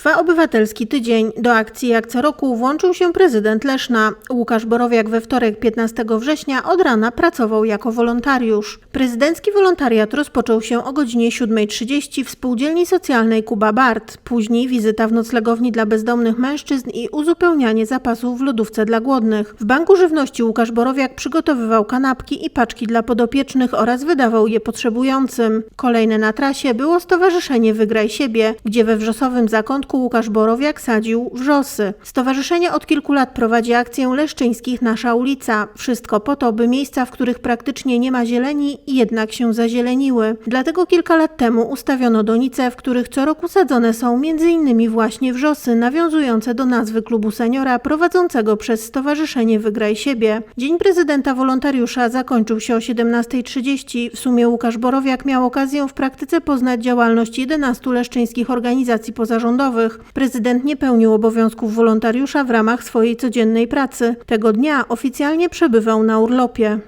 Trwa obywatelski tydzień. Do akcji jak co roku włączył się prezydent Leszna. Łukasz Borowiak we wtorek 15 września od rana pracował jako wolontariusz. Prezydencki wolontariat rozpoczął się o godzinie 7.30 w spółdzielni socjalnej Kuba Bart. Później wizyta w noclegowni dla bezdomnych mężczyzn i uzupełnianie zapasów w lodówce dla głodnych. W Banku Żywności Łukasz Borowiak przygotowywał kanapki i paczki dla podopiecznych oraz wydawał je potrzebującym. Kolejne na trasie było Stowarzyszenie Wygraj Siebie, gdzie we wrzosowym zakątku Łukasz Borowiak sadził wrzosy. Stowarzyszenie od kilku lat prowadzi akcję Leszczyńskich Nasza Ulica. Wszystko po to, by miejsca, w których praktycznie nie ma zieleni, jednak się zazieleniły. Dlatego kilka lat temu ustawiono donice, w których co roku sadzone są m.in. właśnie wrzosy, nawiązujące do nazwy klubu seniora prowadzącego przez Stowarzyszenie Wygraj Siebie. Dzień prezydenta wolontariusza zakończył się o 17.30. W sumie Łukasz Borowiak miał okazję w praktyce poznać działalność 11 leszczyńskich organizacji pozarządowych. Prezydent nie pełnił obowiązków wolontariusza w ramach swojej codziennej pracy. Tego dnia oficjalnie przebywał na urlopie.